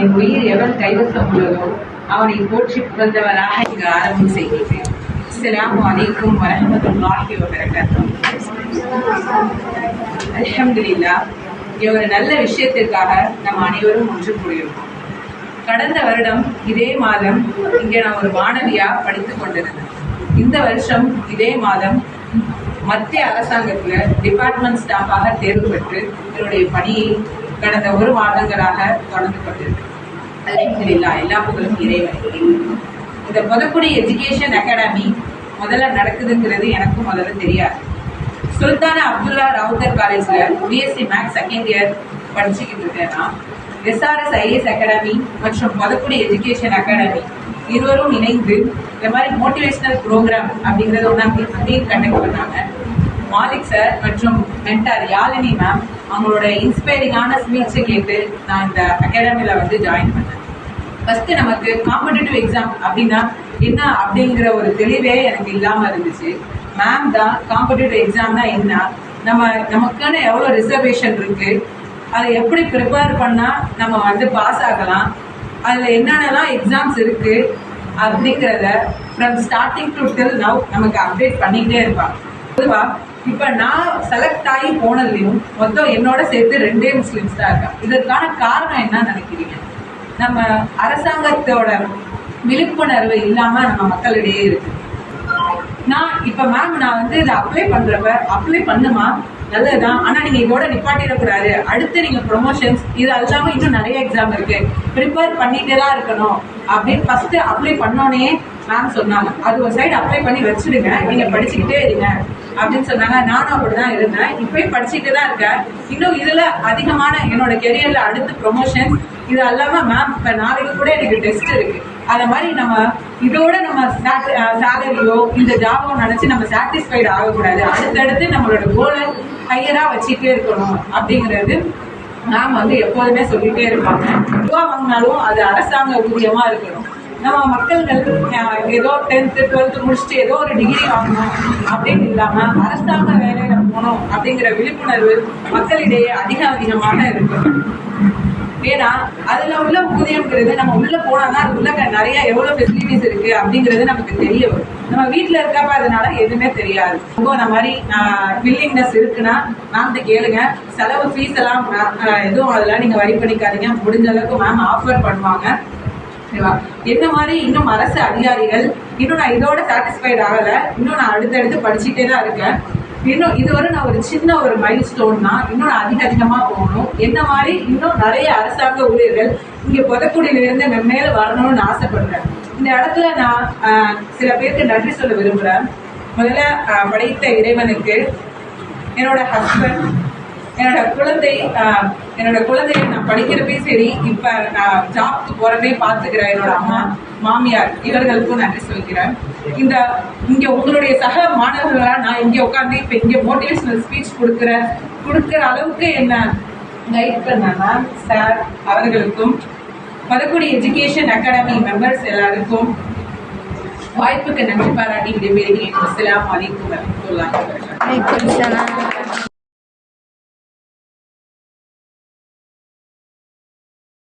என் உயிர் எவன் கைவசம் உள்ளதோ அவனை போற்றி புகழ்ந்தவராக இங்கு ஆரம்பம் செய்கிறேன். அஸ்ஸலாமு அலைக்கும் வரஹ்மத்துல்லாஹி வபரகாத்துஹு. அல்ஹம்துலில்லாஹ் இங்க ஒரு நல்ல விஷயத்திற்காக நம்ம அனைவரும் ஒன்று கூடியிருக்கோம் கடந்த வருடம் இதே மாதம் இங்கே நான் ஒரு மாணவியா படித்துக் கொண்டிருந்தேன் இந்த வருஷம் இதே மாதம் மத்திய அரசாங்கத்துல டிபார்ட்மெண்ட் ஸ்டாஃபாக தேர்வு பெற்று என்னுடைய பணியை கடந்த ஒரு மாதங்களாக தொடர்ந்து கொண்டிருக்கேன் அல்ஹம்துலில்லாஹ் எல்லா புகழும் இறைவன் இந்த பொதுக்குடி எஜுகேஷன் அகாடமி முதல்ல நடக்குதுங்கிறது எனக்கும் முதல்ல தெரியாது. சுல்தானா அப்துல்லா ரவுத்தர் காலேஜில் பிஎஸ்சி மேக்ஸ் செகண்ட் இயர் படிச்சுக்கிட்டு இருக்கேன்னா எஸ்ஆர்எஸ் ஐஎஸ் அகாடமி மற்றும் மதக்குடி எஜுகேஷன் அகாடமி இருவரும் இணைந்து இந்த மாதிரி மோட்டிவேஷனல் ப்ரோக்ராம் அப்படிங்கிறத ஒன்றா அப்படின்னு கண்டக்ட் பண்ணாங்க. மாலிக் சார் மற்றும் மென்டார் யாழினி மேம் அவங்களோட இன்ஸ்பைரிங்கான ஸ்பீச்சை கேட்டு நான் இந்த அகாடமியில் வந்து ஜாயின் பண்ணேன். ஃபஸ்ட்டு நமக்கு காம்படிட்டிவ் எக்ஸாம் அப்படின்னா என்ன அப்படிங்கிற ஒரு தெளிவே எனக்கு இல்லாமல் இருந்துச்சு. மேம் தான் காம்படிட்டிவ் எக்ஸாம்னா என்ன நம்ம நமக்கான எவ்வளோ ரிசர்வேஷன் இருக்கு அதை எப்படி ப்ரிப்பேர் பண்ணால் நம்ம வந்து பாஸ் ஆகலாம் அதில் என்னென்னலாம் எக்ஸாம்ஸ் இருக்குது அப்படிங்கிறத from starting to till now நமக்கு அப்டேட் பண்ணிக்கிட்டே இருப்பாங்க பொதுவாக இப்ப நான் செலக்ட் ஆகி போனதுலயும் மொத்தம் என்னோட சேர்த்து ரெண்டே முஸ்லிம்ஸ் தான் இருக்காங்க. இதற்கான காரணம் என்ன நினைக்கிறீங்க? நம்ம அரசாங்கத்தோட விழிப்புணர்வு இல்லாம நம்ம மக்களிடையே இருக்கு. நான் இப்ப மேம் நான் வந்து இதை அப்ளை பண்றப்ப அப்ளை பண்ணுமா? நல்லதுதான். ஆனா நீங்க இதோட நிப்பாட்டிடக்கூடாது. அடுத்து நீங்க ப்ரொமோஷன்ஸ் இது அல்லாம இன்னும் நிறைய எக்ஸாம் இருக்கு. ப்ரிப்பேர் பண்ணிட்டே தான் இருக்கணும் அப்படின்னு ஃபர்ஸ்ட் அப்ளை பண்ணோன்னே மேம் சொன்னாங்க. அது ஒரு சைடு அப்ளை பண்ணி வச்சிடுங்க. நீங்க படிச்சுக்கிட்டே இருங்க. அப்படின்னு சொன்னாங்க. நானும் அப்படிதான் இருந்தேன். இப்பயும் படிச்சுட்டு தான் இருக்கேன். இன்னும் இதுல அதிகமான என்னோட கெரியர்ல அடுத்து ப்ரொமோஷன் இது அல்லாம மேம் இப்ப நாளைக்கு கூட எனக்கு டெஸ்ட் இருக்கு. அத மாதிரி நம்ம இதோட நம்ம சேலரியோ இந்த ஜாபோ நினைச்சு நம்ம சாட்டிஸ்ஃபைடு ஆகக்கூடாது. அடுத்தடுத்து நம்மளோட கோலை ஹையரா வச்சுட்டே இருக்கணும். அப்படிங்கிறது மேம் வந்து எப்போதுமே சொல்லிட்டே இருப்பாங்க. ரூபா வாங்கினாலும் அது அரசாங்க ஊதியமா இருக்கணும். நம்ம மக்கள்கள் ஏதோ டென்த்து டுவெல்த்து முடிச்சுட்டு ஏதோ ஒரு டிகிரி வாங்கணும் அப்படின்னு இல்லாமல் அரசாங்க வேலையில் போகணும் அப்படிங்கிற விழிப்புணர்வு மக்களிடையே அதிக அதிகமாக இருக்கு. ஏன்னா அதுல உள்ள ஊதியம்ங்கிறது நம்ம உள்ள போனாதான் அது உள்ள நிறைய எவ்வளவு ஃபெசிலிட்டிஸ் இருக்கு அப்படிங்கிறது நமக்கு தெரிய வரும் நம்ம வீட்டில் இருக்கப்ப அதனால எதுவுமே தெரியாது. ரொம்ப அந்த மாதிரி வில்லிங்னஸ் இருக்குன்னா மேம் கேளுங்க. செலவு ஃபீஸ் எல்லாம் எதுவும் அதெல்லாம் நீங்க வரி பண்ணிக்காதீங்க. முடிஞ்ச அளவுக்கு மேம் ஆஃபர் பண்ணுவாங்க. ஓகேவா? என்ன மாதிரி இன்னும் அரசு அதிகாரிகள் இன்னும் நான் இதோட சாட்டிஸ்ஃபைட் ஆகலை. இன்னும் நான் அடுத்தடுத்து படிச்சுட்டே தான் இருக்கேன். இன்னும் இதுவரை நான் ஒரு சின்ன ஒரு மைல் ஸ்டோன்னா இன்னும் நான் அதிக அதிகமாக போகணும். என்ன மாதிரி இன்னும் நிறைய அரசாங்க ஊழியர்கள் இங்கே புதக்குடியிலிருந்து மென்மேல வரணும்னு ஆசைப்படுறேன். இந்த இடத்துல நான் சில பேருக்கு நன்றி சொல்ல விரும்புகிறேன் முதல்ல படைத்த இறைவனுக்கு என்னோட ஹஸ்பண்ட் என்னோட குழந்தை என்னோட குழந்தைய நான் படிக்கிறப்பே சரி இப்ப நான் ஜாப்க்கு போறதே பாத்துக்கிறேன் என்னோட அம்மா மாமியார் இவர்களுக்கும் நன்றி சொல்கிறேன். இந்த இங்க உங்களுடைய சக மாணவர்களா நான் இங்க உட்காந்து இப்ப இங்க மோட்டிவேஷனல் ஸ்பீச் கொடுக்குற கொடுக்குற அளவுக்கு என்ன கைட் பண்ணனா சார் அவர்களுக்கும் மதக்குடி எஜுகேஷன் அகாடமி மெம்பர்ஸ் எல்லாருக்கும் வாய்ப்புக்கு நன்றி பாராட்டி விடைபெறுகிறேன். அஸ்லாம் அலைக்கும் வரமத்துல்லாஹி வபரகாத்துஹு.